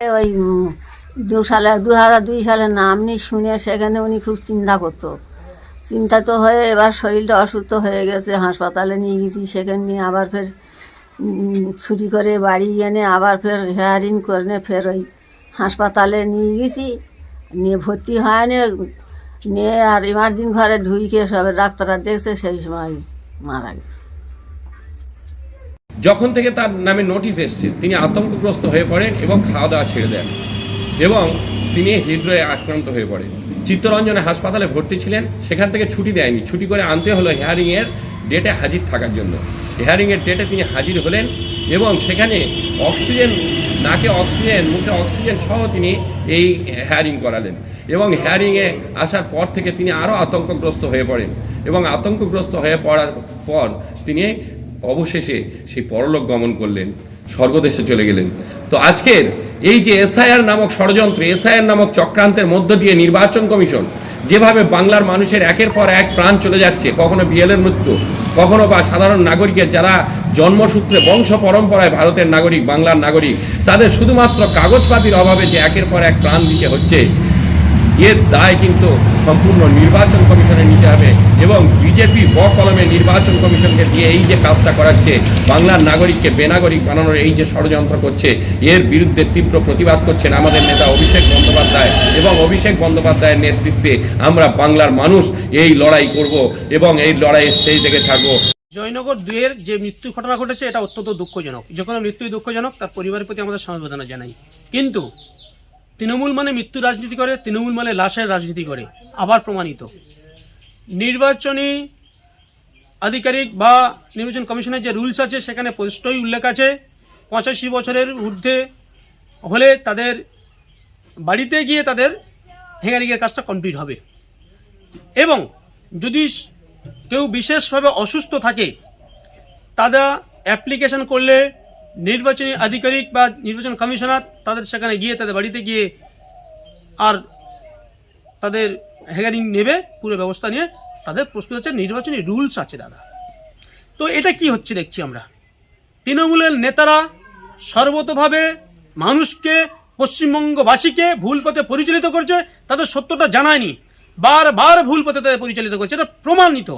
ওই দু সালে, দু হাজার দুই সালে নাম নি শুনে সেখানে উনি খুব চিন্তা করতো। চিন্তা তো হয়ে এবার শরীরটা অসুস্থ হয়ে গেছে, হাসপাতালে নিয়ে গেছি, সেখানে নিয়ে আবার ফের ছুটি করে বাড়ি এনে আবার ফের হেয়ারিং করে ফের ওই হাসপাতালে নিয়ে গেছি। নিয়ে ভর্তি হয়নি, নিয়ে আর ইমার্জেন্সি ঘরে ঢুইকে সবে ডাক্তাররা দেখছে, সেই সময় মারা গেছে। যখন থেকে তার নামে নোটিশ এসছে, তিনি আতঙ্কগ্রস্ত হয়ে পড়েন এবং খাওয়া দাওয়া ছেড়ে দেন এবং তিনি হৃদয়ে আক্রান্ত হয়ে পড়েন। চিত্তরঞ্জনে হাসপাতালে ভর্তি ছিলেন, সেখান থেকে ছুটি দেয়নি। ছুটি করে আনতে হলো হেয়ারিংয়ের ডেটে হাজির থাকার জন্য। হেয়ারিংয়ের ডেটে তিনি হাজির হলেন এবং সেখানে অক্সিজেন, নাকে অক্সিজেন, মুখে অক্সিজেন সহ তিনি এই হেয়ারিং করালেন এবং হেয়ারিংয়ে আসার পর থেকে তিনি আরও আতঙ্কগ্রস্ত হয়ে পড়েন এবং আতঙ্কগ্রস্ত হয়ে পড়ার পর তিনি অবশেষে সেই পরলোক গমন করলেন, স্বর্গদেশে চলে গেলেন। তো আজকের এই যে এসআইআর নামক ষড়যন্ত্র, এসআইআর নামক চক্রান্তের মধ্য দিয়ে নির্বাচন কমিশন যেভাবে বাংলার মানুষের একের পর এক প্রাণ চলে যাচ্ছে, কখনো বিএলের মৃত্যু, কখনো বা সাধারণ নাগরিকের যারা জন্মসূত্রে বংশ পরম্পরায় ভারতের নাগরিক, বাংলার নাগরিক, তাদের শুধুমাত্র কাগজপাতির অভাবে যে একের পর এক প্রাণ দিতে হচ্ছে এর দায় কিন্তু সম্পূর্ণ নির্বাচন কমিশনে নিতে হবে এবং বিজেপি ব কলমে নির্বাচন কমিশনকে দিয়ে এই যে কাজটা করাচ্ছে, বাংলার নাগরিককে বেনাগরিক বানানোর এই যে ষড়যন্ত্র করছে, এর বিরুদ্ধে তীব্র প্রতিবাদ করছেন আমাদের নেতা অভিষেক বন্দ্যোপাধ্যায় এবং অভিষেক বন্দ্যোপাধ্যায়ের নেতৃত্বে আমরা বাংলার মানুষ এই লড়াই করব এবং এই লড়াইয়ের সেই থেকে থাকব। জয়নগর দুয়ের যে মৃত্যু ঘটনা ঘটেছে, এটা অত্যন্ত দুঃখজনক। যে কোনো মৃত্যুই দুঃখজনক, তার পরিবারের প্রতি আমাদের সমবেদনা জানাই। কিন্তু তৃণমূল মানে মৃত্যু রাজনীতি করে, তৃণমূল মানে লাশের রাজনীতি করে, আবার প্রমাণিত। নির্বাচনী আধিকারিক বা নির্বাচন কমিশনের যে রুলস আছে, সেখানে স্পষ্টই উল্লেখ আছে। পঁচাশি বছরের ঊর্ধ্বে হলে তাদের বাড়িতে গিয়ে তাদের হেগারিগের কাজটা কমপ্লিট হবে। এবং যদি কেউ বিশেষভাবে অসুস্থ থাকে, তারা অ্যাপ্লিকেশন করলে নির্বাচনী আধিকারিক বা নির্বাচন কমিশনার তাদের সেখানে গিয়ে, তাদের বাড়িতে গিয়ে আর তাদের হেয়ারিং নেবে, পুরো ব্যবস্থা নিয়ে তাদের প্রস্তুত আছে নির্বাচনী রুলস আছে দাদা। তো এটা কি হচ্ছে দেখছি আমরা? তৃণমূলের নেতারা সর্বতভাবে মানুষকে, পশ্চিমবঙ্গবাসীকে ভুল পথে পরিচালিত করছে, তাদের সত্যটা জানায়নি। বারবার ভুল পথে তাদের পরিচালিত করছে, এটা প্রমাণিত।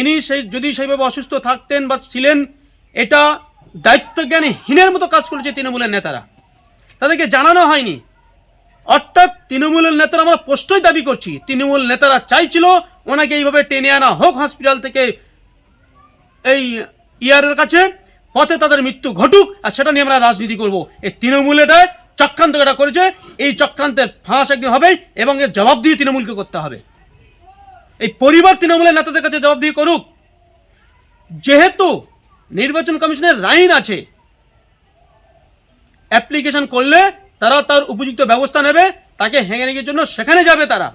ইনি সেই, যদি সেইভাবে অসুস্থ থাকতেন বা ছিলেন, এটা দায়িত্বজ্ঞানী হীনের মতো কাজ করেছে তৃণমূলের নেতারা। তাদেরকে জানানো হয়নি। অর্থাৎ তৃণমূলের নেতারা আমরা স্পষ্টই দাবি করছি। তৃণমূল নেতারা চাইছিল ওনাকে এইভাবে টেনে আনা হোক হসপিটাল থেকে এই ইয়ারের কাছে, পথে তাদের মৃত্যু ঘটুক, আর সেটা নিয়ে আমরা রাজনীতি করব। এই তৃণমূল এটা চক্রান্ত এটা করেছে। এই চক্রান্তের ফাঁস একদিন হবে এবং এর জবাব দিয়ে তৃণমূলকে করতে হবে। এই পরিবার তৃণমূলের নেতাদের কাছে জবাব দিয়ে করুক। যেহেতু নির্বাচন কমিশনের আইন আছে। অ্যাপ্লিকেশন করলে তারা তার উপযুক্ত ব্যবস্থা নেবে, তাকে হেঁগে জন্য সেখানে যাবে তারা।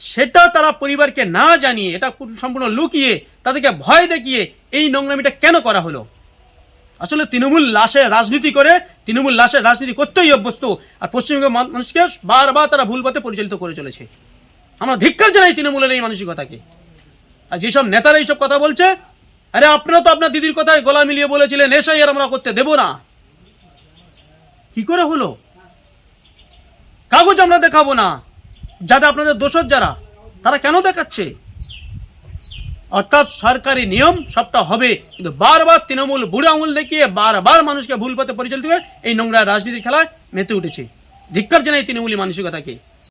সেটা তারা পরিবারকে না জানিয়ে, এটা সম্পূর্ণ লুকিয়ে, তাদেরকে ভয় দেখিয়ে এই নোংরামিটা কেন করা হলো? আসলে তৃণমূল লাশে রাজনীতি করে, তৃণমূল লাশের রাজনীতি করতেই অভ্যস্ত, আর পশ্চিমবঙ্গের মানুষকে বারবার তারা ভুল পথে পরিচালিত করে চলেছে। আমরা ধিক্কার জানাই তৃণমূলের এই মানসিকতাকে। আর যেসব নেতারা এইসব কথা বলছে আরে আপনারা তো আপনার দিদির কথায় গলা মিলিয়ে বলেছিলেন এসআই আর আমরা করতে দেব না। কি করে হলো? কাগজ আমরা দেখাবো না। যাতে আপনাদের দোষর যারা, তারা কেন দেখাচ্ছে? অর্থাৎ সরকারি নিয়ম সবটা হবে, কিন্তু বারবার তৃণমূল বুড়ো আঙুল দেখিয়ে বারবার মানুষকে ভুল পথে পরিচালিত এই নোংরা রাজনীতি খেলায় মেতে উঠেছে। ধিক্কার জানাই তৃণমূলী মানসিকতাকে।